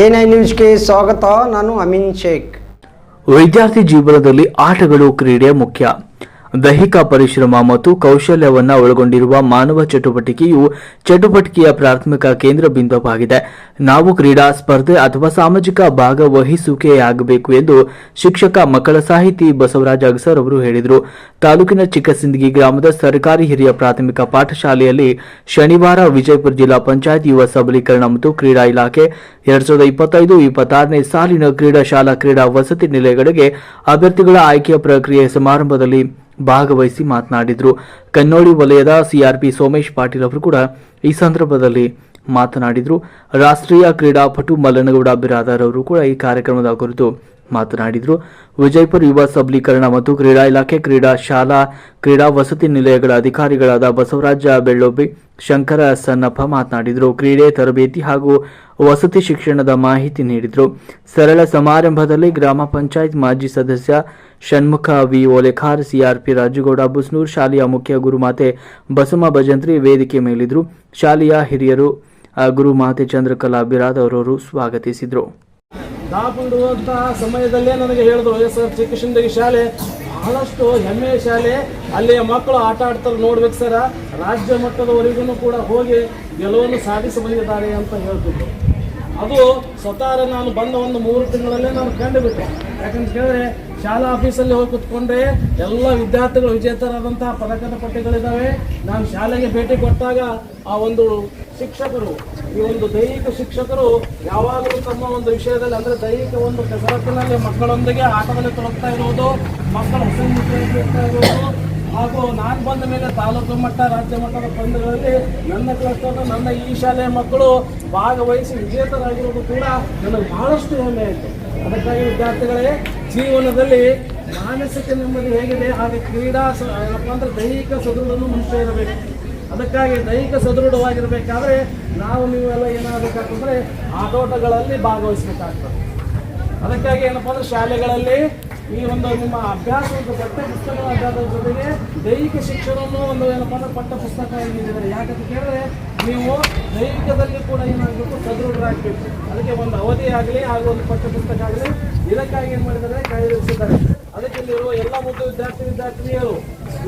N I ನ್ಯೂಸ್ಗೆ ಸ್ವಾಗತ ನಾನು ಅಮಿನ್ ಶೇಖ್. ವಿದ್ಯಾರ್ಥಿ ಜೀವನದಲ್ಲಿ ಆಟಗಳು ಕ್ರೀಡೆ ಮುಖ್ಯ. ದೈಹಿಕ ಪರಿಶ್ರಮ ಮತ್ತು ಕೌಶಲ್ಯವನ್ನು ಒಳಗೊಂಡಿರುವ ಮಾನವ ಚಟುವಟಿಕೆಯು ಚಟುವಟಿಕೆಯ ಪ್ರಾಥಮಿಕ ಕೇಂದ್ರ ಬಿಂದುವಾಗಿದೆ. ನಾವು ಕ್ರೀಡಾ ಸ್ಪರ್ಧೆ ಅಥವಾ ಸಾಮಾಜಿಕ ಭಾಗವಹಿಸುವಿಕೆಯಾಗಬೇಕು ಎಂದು ಶಿಕ್ಷಕ ಮಕ್ಕಳ ಸಾಹಿತಿ ಬಸವರಾಜ ಅಗಸರ್ ಅವರು ಹೇಳಿದರು. ತಾಲೂಕಿನ ಚಿಕ್ಕಸಿಂದಗಿ ಗ್ರಾಮದ ಸರ್ಕಾರಿ ಹಿರಿಯ ಪ್ರಾಥಮಿಕ ಪಾಠಶಾಲೆಯಲ್ಲಿ ಶನಿವಾರ ವಿಜಯಪುರ ಜಿಲ್ಲಾ ಪಂಚಾಯತ್ ಯುವ ಸಬಲೀಕರಣ ಮತ್ತು ಕ್ರೀಡಾ ಇಲಾಖೆ ಎರಡ್ ಸಾವಿರದ ಇಪ್ಪತ್ತೈದು ಇಪ್ಪತ್ತಾರನೇ ಸಾಲಿನ ಕ್ರೀಡಾ ಶಾಲಾ ಕ್ರೀಡಾ ವಸತಿ ನಿಲಯಗಳಿಗೆ ಅಭ್ಯರ್ಥಿಗಳ ಆಯ್ಕೆಯ ಪ್ರಕ್ರಿಯೆ ಸಮಾರಂಭದಲ್ಲಿ ಭಾಗವಹಿಸಿ ಮಾತನಾಡಿದರು. ಕನ್ನೋಳಿ ವಲಯದ ಸಿಆರ್ಪಿ ಸೋಮೇಶ್ ಪಾಟೀಲ್ ಅವರು ಕೂಡ ಈ ಸಂದರ್ಭದಲ್ಲಿ ಮಾತನಾಡಿದರು. ರಾಷ್ಟ್ರೀಯ ಕ್ರೀಡಾಪಟು ಮಲ್ಲನಗೌಡ ಬಿರಾದಾರ್ ಅವರು ಕೂಡ ಈ ಕಾರ್ಯಕ್ರಮದ ಕುರಿತು ಮಾತನಾಡಿದರು. ವಿಜಯಪುರ ಯುವ ಸಬಲೀಕರಣ ಮತ್ತು ಕ್ರೀಡಾ ಇಲಾಖೆ, ಕ್ರೀಡಾ ಶಾಲಾ, ಕ್ರೀಡಾ ವಸತಿ ನಿಲಯಗಳ ಅಧಿಕಾರಿಗಳಾದ ಬಸವರಾಜ ಬೆಳ್ಳೊಬ್ಬಿ, ಶಂಕರ ಸನ್ನಪ್ಪ ಮಾತನಾಡಿದರು. ಕ್ರೀಡೆ, ತರಬೇತಿ ಹಾಗೂ ವಸತಿ ಶಿಕ್ಷಣದ ಮಾಹಿತಿ ನೀಡಿದರು. ಸರಳ ಸಮಾರಂಭದಲ್ಲಿ ಗ್ರಾಮ ಪಂಚಾಯತ್ ಮಾಜಿ ಸದಸ್ಯ ಷಣ್ಮುಖ ವಿ. ಓಲೆಖಾರ್ ಸಿಆರ್ಪಿ ರಾಜುಗೌಡ, ಬುಸ್ನೂರ್ ಶಾಲೆಯ ಮುಖ್ಯ ಗುರುಮಾತೆ ಬಸಮ್ಮ ಭಜಂತ್ರಿ ವೇದಿಕೆ ಮೇಲಿದ್ರು ಶಾಲೆಯ ಹಿರಿಯರು, ಗುರುಮಾತೆ ಚಂದ್ರಕಲಾ ಬಿರಾದ್ ಅವರವರು ಸ್ವಾಗತಿಸಿದರು. ದಾಪುಂಡುವಂತಹ ಸಮಯದಲ್ಲೇ ನನಗೆ ಹೇಳಿದ್ರು ಎಸ್ ಆರ್ ಚಿಕ್ಕಶಿಂದಗಿ ಶಾಲೆ, ಬಹಳಷ್ಟು ಹೆಮ್ಮೆಯ ಶಾಲೆ. ಅಲ್ಲಿಯ ಮಕ್ಕಳು ಆಟ ಆಡ್ತಾರೆ ನೋಡ್ಬೇಕು ಸರ. ರಾಜ್ಯ ಮಟ್ಟದವರೆಗೂ ಕೂಡ ಹೋಗಿ ಗೆಲುವನ್ನು ಸಾಧಿಸಬಲ್ಲಿದ್ದಾರೆ ಅಂತ ಹೇಳ್ತಿದ್ರು. ಅದು ಸ್ವತಃ ನಾನು ಬಂದ ಒಂದು ಮೂರು ತಿಂಗಳಲ್ಲೇ ನಾನು ಕಂಡುಬಿಟ್ಟೆ. ಯಾಕಂತ ಕೇಳಿದ್ರೆ ಶಾಲಾ ಆಫೀಸಲ್ಲಿ ಹೋಗಿ ಕುತ್ಕೊಂಡ್ರೆ ಎಲ್ಲ ವಿದ್ಯಾರ್ಥಿಗಳು ವಿಜೇತರಾದಂತಹ ಪದಕದ ಪಟ್ಟಿಗಳಿದ್ದಾವೆ. ನಾನು ಶಾಲೆಗೆ ಭೇಟಿ ಕೊಟ್ಟಾಗ ಆ ಒಂದು ಶಿಕ್ಷಕರು, ಈ ಒಂದು ದೈಹಿಕ ಶಿಕ್ಷಕರು ಯಾವಾಗಲೂ ತಮ್ಮ ಒಂದು ವಿಷಯದಲ್ಲಿ ಅಂದ್ರೆ ದೈಹಿಕ ಒಂದು ಕಸರತ್ತಿನಲ್ಲಿ ಮಕ್ಕಳೊಂದಿಗೆ ಆಟದಲ್ಲಿ ತೊಡಗ್ತಾ ಇರುವುದು, ಮಕ್ಕಳ ಹೊಸ ಇರುವುದು. ಹಾಗೂ ನಾನು ಬಂದ ಮೇಲೆ ತಾಲೂಕು ಮಟ್ಟ, ರಾಜ್ಯ ಮಟ್ಟದ ಪಂದ್ಯಗಳಲ್ಲಿ ನನ್ನ ಕ್ಲಸ್ಟರ್ ನನ್ನ ಈ ಶಾಲೆಯ ಮಕ್ಕಳು ಭಾಗವಹಿಸಿ ವಿಜೇತರಾಗಿರುವುದು ಕೂಡ ನನಗೆ ಬಹಳಷ್ಟು ಹೆಮ್ಮೆ ಆಯಿತು. ಅದಕ್ಕಾಗಿ ವಿದ್ಯಾರ್ಥಿಗಳೇ, ಜೀವನದಲ್ಲಿ ಮಾನಸಿಕ ನೆಮ್ಮದಿ ಹೇಗಿದೆ, ಹಾಗೆ ಕ್ರೀಡಾ ಏನಪ್ಪ ಅಂದ್ರೆ ದೈಹಿಕ ಸದೃಢನು ಮನುಷ್ಯ ಇರಬೇಕು. ಅದಕ್ಕಾಗಿ ದೈಹಿಕ ಸದೃಢವಾಗಿರಬೇಕಾದ್ರೆ ನಾವು ನೀವೆಲ್ಲ ಏನಾಗಬೇಕಾಗ್ತಂದ್ರೆ ಆಟೋಟಗಳಲ್ಲಿ ಭಾಗವಹಿಸ್ಬೇಕಾಗ್ತದೆ. ಅದಕ್ಕಾಗಿ ಏನಪ್ಪಾ ಅಂದ್ರೆ ಶಾಲೆಗಳಲ್ಲಿ ಈ ಒಂದು ನಿಮ್ಮ ಅಭ್ಯಾಸ ಒಂದು ಪಠ್ಯ ಪುಸ್ತಕ ಅಭ್ಯಾಸದ ಜೊತೆಗೆ ದೈಹಿಕ ಶಿಕ್ಷಣವನ್ನು ಒಂದು ಏನಪ್ಪಾ ಅಂದ್ರೆ ಪಠ್ಯ ಪುಸ್ತಕ ಏನಿದ್ದಾರೆ ಯಾಕಂತ ಕೇಳಿದ್ರೆ ನೀವು ದೈಹಿಕದಲ್ಲಿ ಕೂಡ ಏನಾಗಬೇಕು, ಸದೃಢರಾಗಬೇಕು. ಅದಕ್ಕೆ ಒಂದು ಅವಧಿ ಆಗಲಿ ಹಾಗೂ ಒಂದು ಪಠ್ಯ ಪುಸ್ತಕ ಆಗಲಿ ಇದಕ್ಕಾಗಿ ಏನು ಮಾಡಿದ್ದಾರೆ, ಕಾಯ್ದಿರಿಸಿದ್ದಾರೆ. ಅದಕ್ಕೆ ಇಲ್ಲಿರುವ ಎಲ್ಲ ಮುದ್ದು ವಿದ್ಯಾರ್ಥಿ ವಿದ್ಯಾರ್ಥಿನಿಯರು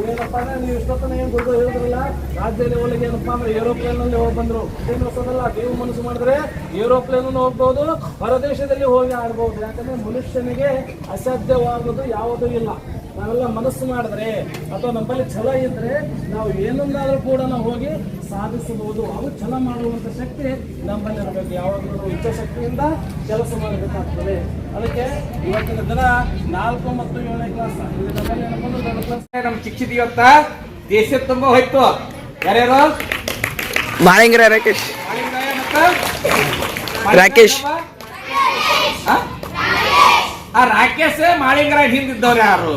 ಏನಪ್ಪ ಅಂದ್ರೆ ನೀವು ಇಷ್ಟೊತ್ತನ ಏನು ಗೊತ್ತು ಹೇಳಿದ್ರಲ್ಲ? ರಾಜ್ಯ ಲೆವೆಲ್ಗೆ ಏನಪ್ಪ ಅಂದ್ರೆ ಏರೋಪ್ಲೇನ್ನಲ್ಲಿ ಹೋಗಿ ಬಂದ್ರು. ಏನು ಹೊಸದಲ್ಲ, ನೀವು ಮನಸ್ಸು ಮಾಡಿದ್ರೆ ಏರೋಪ್ಲೇನ್ ಹೋಗ್ಬಹುದು ಹೊರದೇಶದಲ್ಲಿ ಹೋಗಿ ಆಡ್ಬಹುದು ಯಾಕಂದ್ರೆ ಮನುಷ್ಯನಿಗೆ ಅಸಾಧ್ಯವಾಗುವುದು ಯಾವುದೂ ಇಲ್ಲ. ನಾವೆಲ್ಲ ಮನಸ್ಸು ಮಾಡಿದ್ರೆ ಅಥವಾ ನಮ್ಮಲ್ಲಿ ಛಲ ಇದ್ರೆ ನಾವು ಏನನ್ನಾದ್ರೂ ಕೂಡ ನಾವು ಹೋಗಿ ಸಾಧಿಸಬಹುದು. ಅದು ಛಲ ಮಾಡುವಂತ ಶಕ್ತಿ ನಮ್ಮಲ್ಲಿ ಇರಬೇಕು. ಯಾವಾಗಲೂ ಇಚ್ಛಾಶಕ್ತಿಯಿಂದ ಕೆಲಸ ಮಾಡಬೇಕಾಗ್ತದೆ. ಅದಕ್ಕೆ ಇವತ್ತಿನ ದಿನ ನಾಲ್ಕು ಮತ್ತು ಏಳನೇ ಕ್ಲಾಸ್ ನಮ್ಮ ಕ್ಲಾಸ್ ನಮ್ ಶಿಕ್ಷಿತ ಇವತ್ತ ದೇಶ ತುಂಬಾ ಹೋಯ್ತು. ಯಾರ್ಯಾರು? ಮಾಳಿಂಗ್ರ ರಾಕೇಶ್. ಮಾಳಿಂಗರಾಯ ಮತ್ತ? ರಾಕೇಶ್. ಆ? ಆ ರಾಕೇಶ್ ಮಾಳಿಂಗರಾಯ ಹಿಂದಿದ್ದವ್ರು ಯಾರು?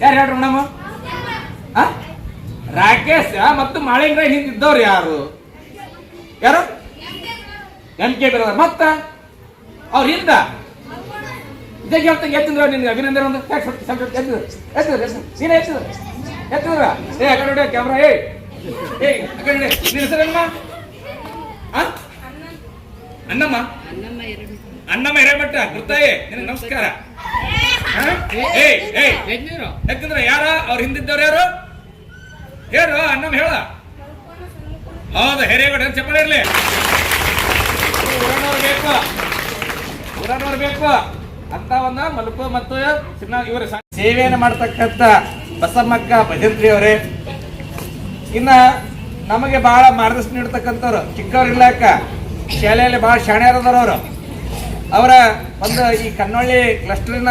ಯಾರು ಹೇಳ್ರಿ ಮೇಡಮ್? ರಾಕೇಶ್ ಮತ್ತು ಮಾಳಿಂಗರಾಯ ಹಿಂದಿದ್ದವ್ರು ಯಾರು? ಯಾರು? ಎಂ ಕೆ ಬಿ ಮತ್ತ? ಅವ್ರ ಹಿಂದ? ಇದೇ ಹೇಳ್ತಾ ಎತ್ತಿದ್ರ ನಿನ್ಗೆ? ಅಭಿನಂದನೆ ಒಂದು. ಎತ್ತಿದ್ರು? ಎತ್ತಿದ್ರು ನೀನೇ ಎತ್ತಿದ್ರು? ಎತ್ತಿದ್ರ? ಏ ಆ ನೋಡಿ ಕ್ಯಾಮ್ರಾ ಏಯ್ ಏಯ್ ಆ ಕಡೆ ನೋಡಿ ನಿನ್ನ ಆ? ಅನ್ನಮ್ಮ ಅನ್ನಮ್ಮ ಹಿರೇಮಠ ಗುರ್ತಾಯಿ, ನಿನಗೆ ನಮಸ್ಕಾರ. ಎತ್ತಿದ್ರ ಯಾರ? ಅವ್ರ ಹಿಂದಿದ್ದವ್ರು ಯಾರು? ಯಾರು? ಅಣ್ಣ ಹೇಳ. ಹೌದು, ಹಿರೇಗೌಡ. ಚಪ್ಪಳ ಇರ್ಲಿ? ಊರನವ್ರು ಬೇಕು. ಊರನವ್ರು ಬೇಕು. ಅಂತ ಒಂದ ಮಲ್ಕು ಮತ್ತು ಚಿನ್ನ ಇವರ ಸೇವೆಯನ್ನು ಮಾಡ್ತಕ್ಕಂಥ ಬಸಮ್ಮಕ್ಕ ಭಜಂತ್ರಿ ಅವರೇ. ಇನ್ನ ನಮಗೆ ಬಹಳ ಮಾರ್ಗದರ್ಶನ ನೀಡತಕ್ಕಂಥವ್ರು ಚಿಕ್ಕವ್ರ ಇರ್ಲಾಕ ಶಾಲೆಯಲ್ಲಿ ಬಹಳ ಶಾಣ್ಯರದವ್ರು ಅವರು. ಅವರ ಒಂದು ಈ ಕನ್ನೊಳ್ಳಿ ಕ್ಲಸ್ಟರ್ನ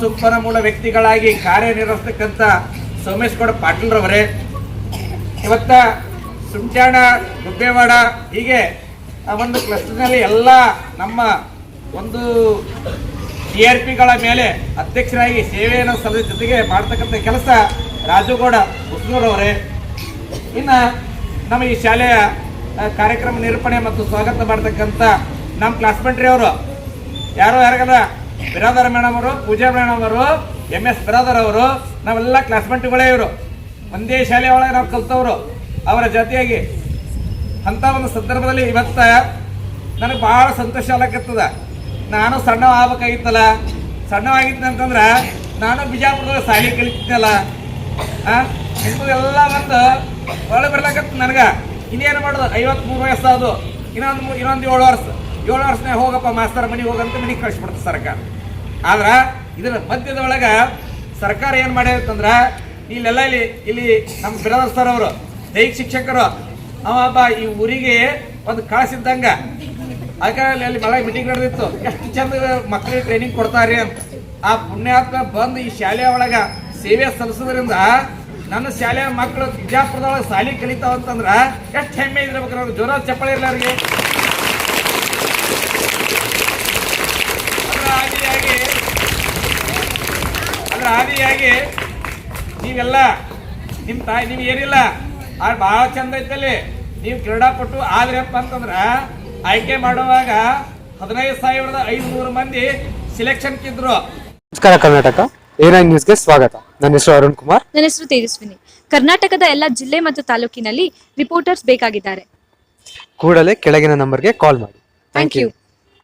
ಸೂಕ್ತನ ಮೂಲ ವ್ಯಕ್ತಿಗಳಾಗಿ ಕಾರ್ಯನಿರ್ವಹಿಸ್ತಕ್ಕಂಥ ಸೋಮೇಶ್ ಗೌಡ ಪಾಟೀಲ್ರವರೇ, ಇವತ್ತ ಸುಂಚಾಣ ಗುಬ್ಬೇವಾಡ ಹೀಗೆ ಆ ಒಂದು ಕ್ಲಸ್ಟರ್ನಲ್ಲಿ ಎಲ್ಲ ನಮ್ಮ ಒಂದು ಟಿ ಆರ್ ಪಿಗಳ ಮೇಲೆ ಅಧ್ಯಕ್ಷರಾಗಿ ಸೇವೆಯನ್ನು ಸಲ್ಲಿಸ ಜೊತೆಗೆ ಮಾಡ್ತಕ್ಕಂಥ ಕೆಲಸ ರಾಜುಗೌಡ ಹುಸ್ನೂರವರೇ. ಇನ್ನು ನಮ್ಮ ಈ ಶಾಲೆಯ ಕಾರ್ಯಕ್ರಮ ನಿರೂಪಣೆ ಮತ್ತು ಸ್ವಾಗತ ಮಾಡ್ತಕ್ಕಂಥ ನಮ್ಮ ಕ್ಲಾಸ್ಮೇಟ್ರಿ ಅವರು ಯಾರೋ, ಯಾರಿಗಲ್ಲ? ಬಿರಾದರ ಮೇಡಮ್ ಅವರು, ಪೂಜಾ ಮೇಡಮ್ ಅವರು ಎಂ ಎಸ್ ಬಿರಾದರ್ ಅವರು, ನಾವೆಲ್ಲ ಕ್ಲಾಸ್ಮೇಟ್ಗಳೇ ಇವರು. ಒಂದೇ ಶಾಲೆ ಒಳಗೆ ನಾವು ಕಲ್ತವ್ರು. ಅವರ ಜೊತೆಯಾಗಿ. ಅಂತ ಒಂದು ಸಂದರ್ಭದಲ್ಲಿ ಇವತ್ತ ನನಗೆ ಬಹಳ ಸಂತೋಷ ಆಗಕತ್ತದ ನಾನು ಸಣ್ಣ ಆಗ್ಬೇಕಾಗಿತ್ತಲ್ಲ. ಆಗಿತ್ತು ಅಂತಂದ್ರೆ ನಾನು ಬಿಜಾಪುರದಾಗ ಸಾಲಿ ಕಲಿತಿದ್ದಲ್ಲ ಎಲ್ಲ ಒಂದು ಒಳಗೆ ಬರ್ಲಾಕತ್ತ ನನಗೆ. ಇನ್ನೇನು ಮಾಡೋದು? ಐವತ್ಮೂರು ವಯಸ್ಸು ಅದು ಇನ್ನೊಂದು ಇನ್ನೊಂದು ಏಳು ವರ್ಷ. ಏಳು ವರ್ಷನಾಗ ಹೋಗಪ್ಪ, ಮಾಸ್ತರ್ ಮನೆಗೆ ಹೋಗಂತ ಮನೆಗೆ ಕಳಿಸ್ಬಿಡ್ತು ಸರ್ಕಾರ. ಆದ್ರೆ ಇದರ ಮಧ್ಯದೊಳಗೆ ಸರ್ಕಾರ ಏನು ಮಾಡ್ಯಾರಂತಂದ್ರ, ಇಲ್ಲೆಲ್ಲ ಇಲ್ಲಿ ಇಲ್ಲಿ ನಮ್ಮ ಬಿರಾದರ್ ಸರ್ ಅವರು, ದೈಹಿಕ ಶಿಕ್ಷಕರು, ಅವ ಒಬ್ಬ ಈ ಊರಿಗೆ ಒಂದು ಕಳಿಸಿದ್ದಂಗ ಅದಕ್ಕೆ ಅಲ್ಲಿ ಮಳೆ ಮೀಟಿಂಗ್ ನಡೆದಿತ್ತು. ಎಷ್ಟು ಚಂದ ಮಕ್ಕಳಿಗೆ ಟ್ರೈನಿಂಗ್ ಕೊಡ್ತಾರೆ ಅಂತ. ಆ ಪುಣ್ಯಾತ್ಮ ಬಂದು ಈ ಶಾಲೆಯ ಒಳಗೆ ಸೇವೆ ಸಲ್ಲಿಸೋದ್ರಿಂದ ನನ್ನ ಶಾಲೆಯ ಮಕ್ಕಳು ಬಿಜಾಪುರದೊಳಗೆ ಶಾಲೆ ಕಲಿತಾವಂತಂದ್ರೆ, ಎಷ್ಟು ಹೆಮ್ಮೆ ಇದ್ರಬೇಕು ಅವ್ರಿಗೆ ಜೋರ ಚಪ್ಪಳಿ ಇರಲ್ಲ ಅದರ ಆದಿಯಾಗಿ ಅದರ ಆದಿಯಾಗಿ ನೀವೆಲ್ಲ ನಿಮ್ಮ ತಾಯಿ ನಿಮ್ಗೆ ಏನಿಲ್ಲ ಆದ್ರೆ ಬಹಳ ಚಂದ ಐತಲ್ಲಿ ನೀವು ಕ್ರೀಡಾಪಟು ಆದ್ರಪ್ಪ ಅಂತಂದ್ರ ಆಯ್ಕೆ ಮಾಡುವಾಗ ಹದಿನೈದು ಸಾವಿರದ ಐದುನೂರು ಮಂದಿ ಸಿಲೆಕ್ಷನ್ ಕಿದ್ರು. ನಮಸ್ಕಾರ ಕರ್ನಾಟಕ. ನ್ಯೂಸ್ ನ್ಯೂಸ್ಗೆ ಸ್ವಾಗತ. ನನ್ನ ಹೆಸರು ಅರುಣ್ ಕುಮಾರ್. ನನ್ನ ಹೆಸರು ತೇಜಸ್ವಿನಿ. ಕರ್ನಾಟಕದ ಎಲ್ಲ ಜಿಲ್ಲೆ ಮತ್ತು ತಾಲೂಕಿನಲ್ಲಿ ರಿಪೋರ್ಟರ್ಸ್ ಬೇಕಾಗಿದ್ದಾರೆ. ಕೂಡಲೇ ಕೆಳಗಿನ ನಂಬರ್ಗೆ ಕಾಲ್ ಮಾಡಿ. Thank you